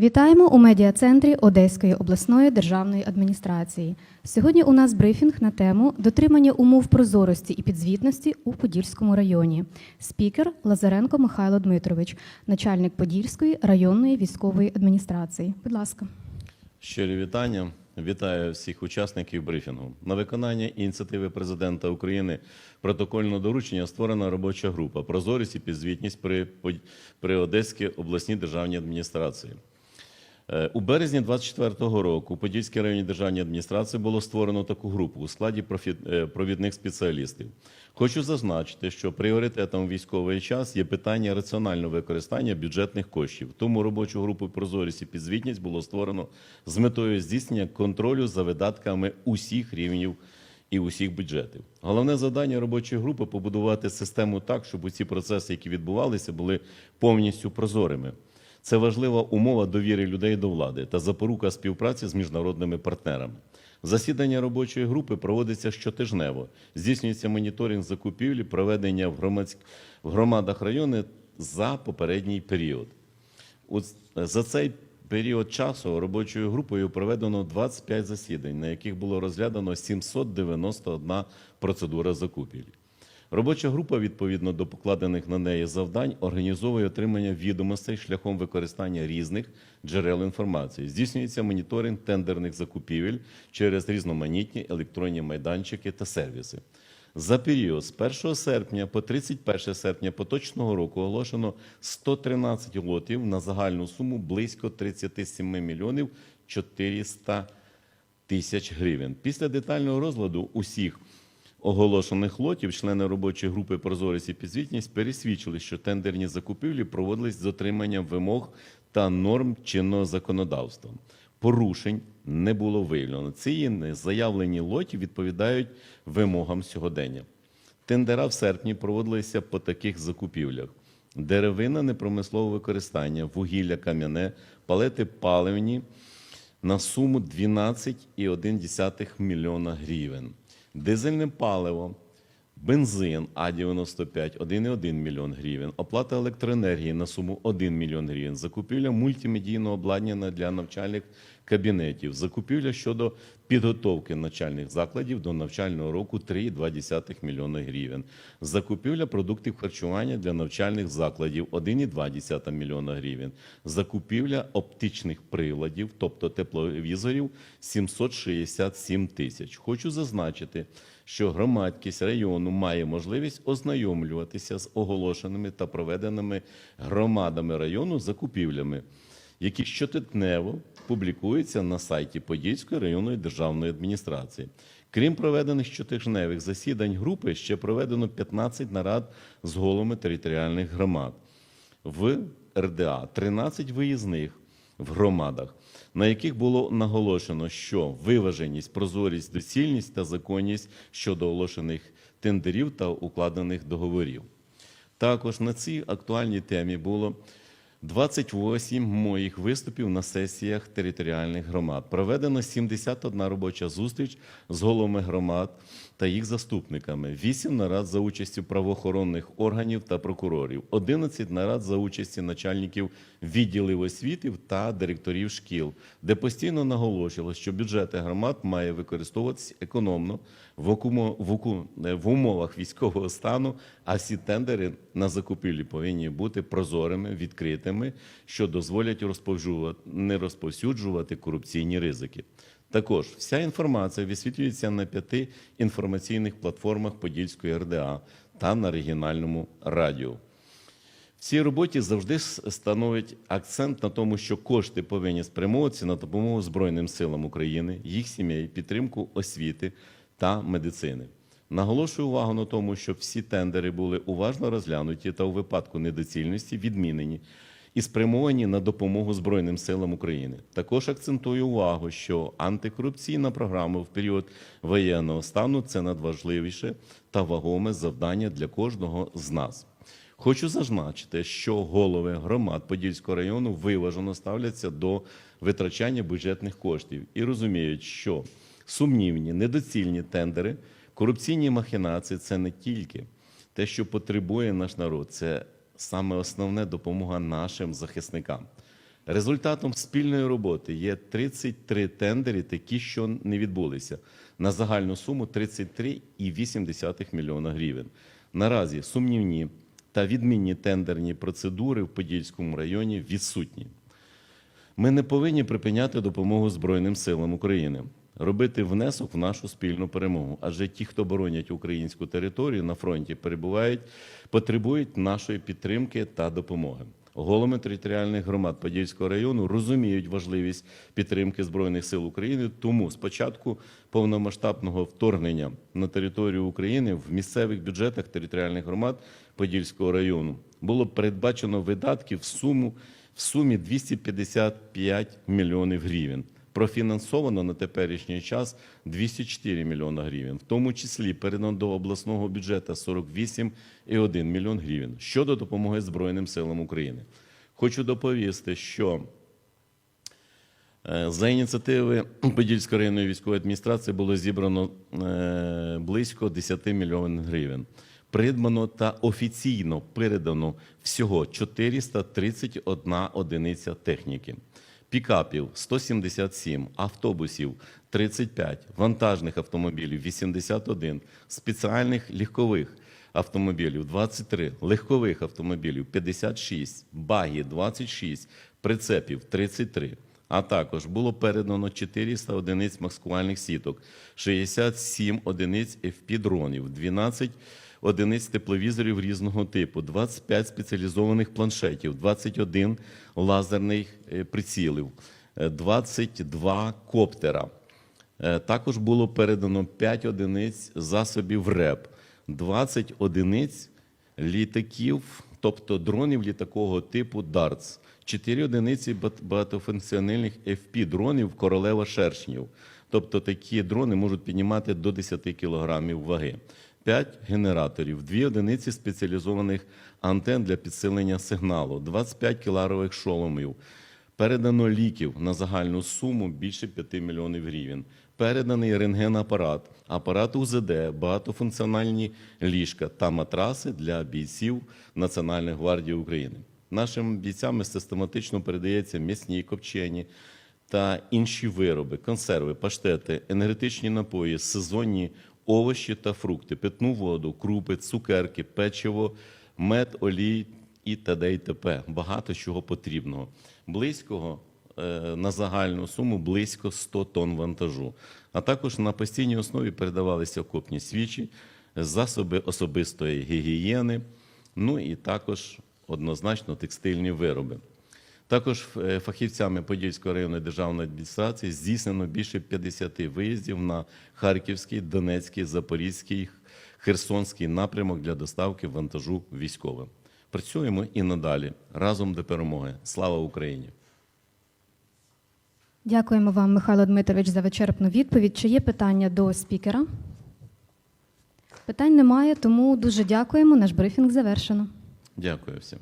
Вітаємо у медіа-центрі Одеської обласної державної адміністрації. Сьогодні у нас брифінг на тему дотримання умов прозорості і підзвітності у Подільському районі. Спікер Лазаренко Михайло Дмитрович, начальник Подільської районної військової адміністрації. Будь ласка. Щирі вітання. Вітаю всіх учасників брифінгу. На виконання ініціативи президента України протокольного доручення створена робоча група Прозорість і підзвітність при, при Одеській обласній державній адміністрації. Е, У березні 24-го року у Подільській районній державній адміністрації було створено таку групу у складі е, провідних спеціалістів. Хочу зазначити, що пріоритетом військовий час є питання раціонального використання бюджетних коштів. Тому робочу групу прозорість і підзвітність було створено з метою здійснення контролю за видатками усіх рівнів і усіх бюджетів. Головне завдання робочої групи побудувати систему так, щоб усі процеси, які відбувалися, були повністю прозорими. Це важлива умова довіри людей до влади та запорука співпраці з міжнародними партнерами. Засідання робочої групи проводиться щотижнево. Здійснюється моніторинг закупівлі, проведення в, громадськ... в громадах району за попередній період. От за цей період часу робочою групою проведено 25 засідань, на яких було розглядано 791 процедура закупівлі. Робоча група, відповідно до покладених на неї завдань, організовує отримання відомостей шляхом використання різних джерел інформації. Здійснюється моніторинг тендерних закупівель через різноманітні електронні майданчики та сервіси. За період з 1 серпня по 31 серпня поточного року оголошено 113 лотів на загальну суму близько 37 мільйонів 400 тисяч гривень. Після детального розгляду усіх оголошених лотів члени робочої групи «Прозорість і підзвітність» пересвідчили, що тендерні закупівлі проводились з дотриманням вимог та норм чинного законодавства. Порушень не було виявлено. Ці заявлені лоті відповідають вимогам сьогодення. Тендера в серпні проводилися по таких закупівлях: деревина непромислового використання, вугілля кам'яне, палети паливні на суму 12,1 мільйона гривень. Дизельне паливо, бензин А95 1,1 мільйон гривень, оплата електроенергії на суму 1 мільйон гривень, закупівля мультимедійного обладнання для навчальних кабінетів, закупівля щодо підготовки навчальних закладів до навчального року 3,2 мільйона гривень, закупівля продуктів харчування для навчальних закладів 1,2 мільйона гривень, закупівля оптичних приладів, тобто тепловізорів 767 тисяч. Хочу зазначити, що громадськість району має можливість ознайомлюватися з оголошеними та проведеними громадами району закупівлями, які щотижнево публікуються на сайті Подільської районної державної адміністрації. Крім проведених щотижневих засідань групи, ще проведено 15 нарад з головами територіальних громад в РДА, 13 виїзних в громадах, на яких було наголошено, що виваженість, прозорість, доцільність та законність щодо оголошених тендерів та укладених договорів. Також на цій актуальній темі було 28 моїх виступів на сесіях територіальних громад. Проведено 71 робоча зустріч з головами громад та їх заступниками, 8 нарад за участю правоохоронних органів та прокурорів, 11 нарад за участі начальників відділів освіти та директорів шкіл, де постійно наголошувалось, що бюджети громад має використовуватися економно е, в умовах військового стану, а всі тендери на закупівлі повинні бути прозорими, відкритими, що дозволять не розповсюджувати корупційні ризики. Також вся інформація висвітлюється на п'яти інформаційних платформах Подільської РДА та на регіональному радіо. В цій роботі завжди становить акцент на тому, що кошти повинні спрямовуватися на допомогу Збройним силам України, їх сімей, підтримку освіти та медицини. Наголошую увагу на тому, що всі тендери були уважно розглянуті та у випадку недоцільності відмінені і спрямовані на допомогу Збройним силам України. Також акцентую увагу, що антикорупційна програма в період воєнного стану це надважливіше та вагоме завдання для кожного з нас. Хочу зазначити, що голови громад Подільського району виважено ставляться до витрачання бюджетних коштів і розуміють, що сумнівні, недоцільні тендери, корупційні махінації це не тільки те, що потребує наш народ, це саме основне допомога нашим захисникам. Результатом спільної роботи є 33 тендери, такі, що не відбулися, на загальну суму 33,8 мільйона гривень. Наразі сумнівні та відмінні тендерні процедури в Подільському районі відсутні. Ми не повинні припиняти допомогу Збройним силам України, робити внесок в нашу спільну перемогу. Адже ті, хто боронять українську територію на фронті, перебувають, потребують нашої підтримки та допомоги. Голови територіальних громад Подільського району розуміють важливість підтримки Збройних сил України. Тому з початку повномасштабного вторгнення на територію України в місцевих бюджетах територіальних громад Подільського району було передбачено видатки в суму в сумі 255 мільйонів гривень. Профінансовано на теперішній час 204 мільйона гривень, в тому числі передано до обласного бюджету 48,1 мільйон гривень щодо допомоги Збройним силам України. Хочу доповісти, що Е, За ініціативи Подільської районної військової адміністрації було зібрано е, близько 10 мільйонів гривень. Придбано та офіційно передано всього 431 одиниця техніки. Пікапів 177, автобусів 35, вантажних автомобілів 81, спеціальних легкових автомобілів 23, легкових автомобілів 56, багі 26, прицепів 33. А також було передано 400 одиниць маскувальних сіток, 67 одиниць FP-дронів, 12 одиниць тепловізорів різного типу, 25 спеціалізованих планшетів, 21 лазерних е, прицілів, е, 22 коптера. Е, Також було передано 5 одиниць засобів РЕП, 20 одиниць літаків, тобто дронів літакового типу DARTS, 4 одиниці багатофункціональних FP-дронів королева шершнів. Тобто такі дрони можуть піднімати до 10 кг ваги. 5 генераторів, 2 одиниці спеціалізованих антен для підсилення сигналу, 25 кіларових шоломів, Передано ліків на загальну суму більше 5 мільйонів гривень. Переданий рентгенапарат, апарат УЗД, багатофункціональні ліжка та матраси для бійців Національної гвардії України. Нашим бійцям систематично передається м'ясні копчені та інші вироби, консерви, паштети, енергетичні напої, сезонні овочі та фрукти, питну воду, крупи, цукерки, печиво, мед, олій і т.д. і т.п. Багато чого потрібного. Близького е, на загальну суму близько 100 тонн вантажу. А також на постійній основі передавалися окопні свічі, засоби особистої гігієни, ну і також однозначно текстильні вироби. Також е, фахівцями Подільської районної державної адміністрації здійснено більше 50 виїздів на Харківський, Донецький, Запорізький, Херсонський напрямок для доставки вантажу військовим. Працюємо і надалі разом до перемоги. Слава Україні! Дякуємо вам, Михайло Дмитрович, за вичерпну відповідь. Чи є питання до спікера? Питань немає, тому дуже дякуємо. Наш брифінг завершено. Дякую всім.